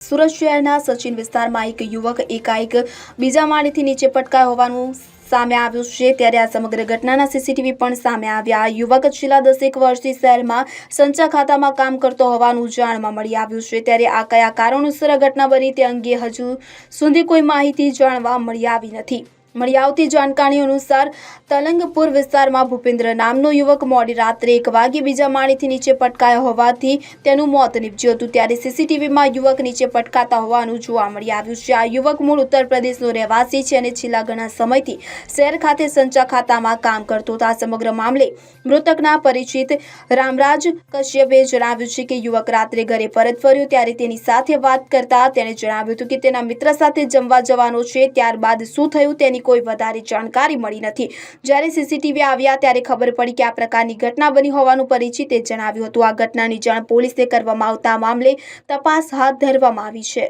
સુરત શહેરના સચિન વિસ્તારમાં એક યુવક, એકાએક બીજા માળેથી નીચે પટકાયો હોવાનું સામે આવ્યું છે. ત્યારે આ સમગ્ર ઘટનાના સીસીટીવી પણ સામે આવ્યા. યુવક છેલ્લા દસેક વર્ષથી શહેરમાં સંચા ખાતામાં કામ કરતો હોવાનું જાણવા મળી આવ્યું છે. ત્યારે આ કયા કારણોસર ઘટના બની તે અંગે હજુ સુધી કોઈ માહિતી જાણવા મળી આવી નથી. મળી આવતી જાણકારી અનુસાર તલંગપુર વિસ્તારમાં ભૂપેન્દ્ર નામનો યુવક મોડી રાત્રે એક વાગે બીજા માળેથી નીચે પટકાયો હોવાથી તેનું મોત નીપજ્યું હતું. ત્યારે સીસીટીવીમાં યુવક નીચે પટકાતા હોવાનું જોવા મળી આવ્યું છે. આ યુવક મૂળ ઉત્તર પ્રદેશનો રહેવાસી છે અને છેલ્લા ઘણા સમયથી શહેર ખાતે સંચા ખાતામાં કામ કરતો હતો. આ સમગ્ર મામલે મૃતકના પરિચિત રામરાજ કશ્યપે જણાવ્યું છે કે યુવક રાત્રે ઘરે પરત ફર્યો ત્યારે તેની સાથે વાત કરતા તેણે જણાવ્યું હતું કે તેના મિત્ર સાથે જમવા જવાનો છે. ત્યારબાદ શું થયું તેની કોઈ વધારે જાણકારી મળી નથી. જ્યારે સીસીટીવી આવ્યા ત્યારે ખબર પડી કે આ પ્રકારની ઘટના બની હોવાનું પરિચિતે જણાવ્યું હતું. આ ઘટનાની જાણ પોલીસને કરવામાં આવતા મામલે તપાસ હાથ ધરવામાં આવી છે.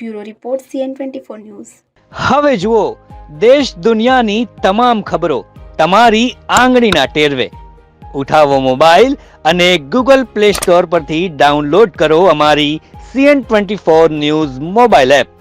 Bureau report CN twenty news. હવે જુઓ, દેશ દુનિયાની તમામ ખબરો તમારી આંગળીના ટેરવે. ઉઠાવો મોબાઈલ અને ગૂગલ પ્લે સ્ટોર પરથી ડાઉનલોડ કરો અમારી CN twenty four news mobile app.